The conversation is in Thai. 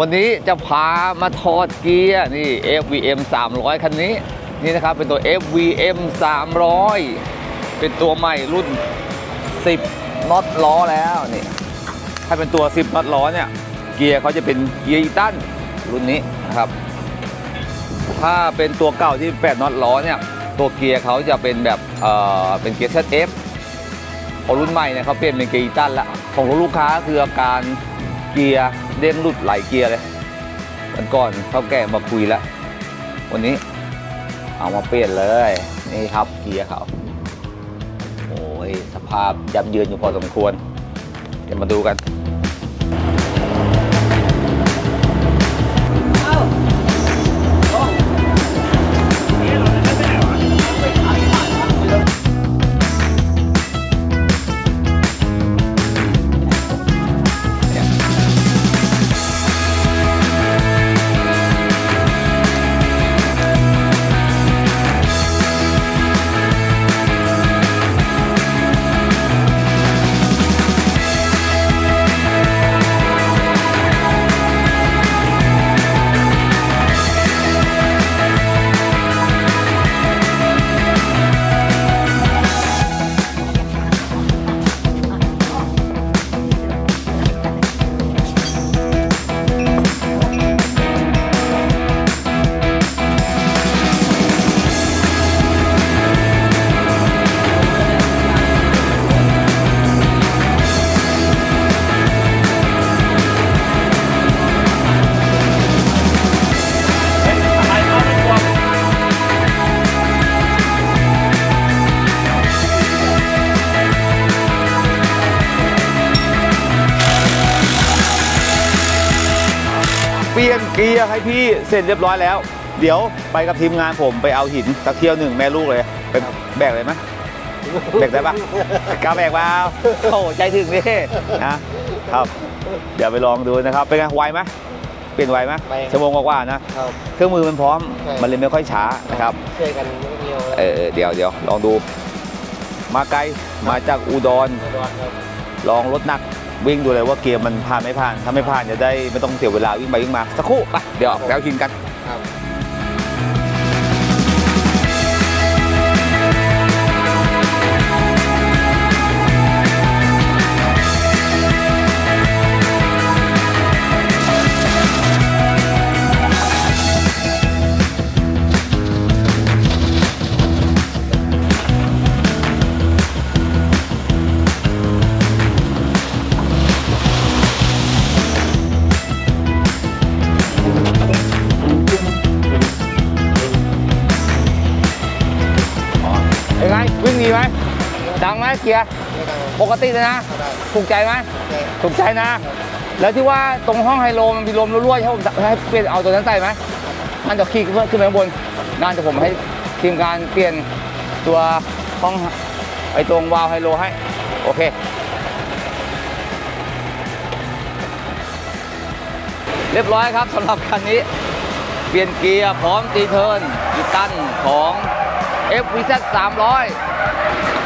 วันนี้จะพามาถอดเกียร์นี่ FVM 300 คันนี้ นี่นะครับเป็นตัว FVM 300 เป็นตัวใหม่รุ่น 10น็อตล้อแล้วนี่ถ้าเป็นตัว 10น็อตล้อเนี่ย เกียร์เขาจะเป็นเกียร์อีตันรุ่นนี้นะครับ ถ้าเป็นตัวเก่าที่ 8น็อตล้อเนี่ย ตัวเกียร์เขาจะเป็นแบบเอ่อเป็นเกียร์ ZF พอรุ่นใหม่เนี่ยเขาเปลี่ยนเป็นเกียร์อีตันละของลูกค้าคืออาการ เกียร์เด้งหลุดไหลเกียร์เลยวันก่อนเขาแก่มาคุยแล้ววันนี้เอามาเปลี่ยนเลย นี่ครับเกียร์เขาโอ้ยสภาพยับเยินอยู่พอสมควรเดี๋ยวมาดูกัน ลี่ยนเกียร์ให้พี่เสร็จเรียบร้อยแล้ว เดี๋ยวไปกับทีมงานผมไปเอาหินตะเคียวหนึ่งแม่ลูกเลยไปแบกเลยไหมแบกได้ปะกล้าแบกเปล่าโอ้ใจถึงดินะครับ เดี๋ยวไปลองดูนะครับ เป็นไงไวไหมเปลี่ยนไวไหมไวครับชั่วโมงกว่าๆนะครับเครื่องมือมันพร้อมใช่มันเลยไม่ค่อยช้านะครับช่วยกันไม่เดียวเออเดี๋ยวเดี๋ยวลองดู มาไกลมาจากอุดรอุดรครับลองรถหนัก วิ่งดูเลยว่าเกียร์มันผ่านไม่ผ่าน ถ้าไม่ผ่านจะได้ไม่ต้องเสียเวลาวิ่งไปวิ่งมาสักครู่ไปเดี๋ยวแล้วกินกันครับ เป็นไงวิ่งดีไหมดังไหมเกียร์ปกติเลยนะ ถูกใจไหมถูกใจนะ แล้วที่ว่าตรงห้องไฮโลมันมีลมรั่วๆให้ผมให้เปลี่ยนเอาตัวนั้นใส่ไหมงั้นจะขี่ขึ้นไปข้างบนงานจะผมให้ทีมงานเปลี่ยนตัวห้องไอตรงวาล์วไฮโลให้ โอเคเรียบร้อยครับสำหรับคันนี้ เปลี่ยนเกียร์พร้อมตีเทิร์นกีตันของ FVZ 300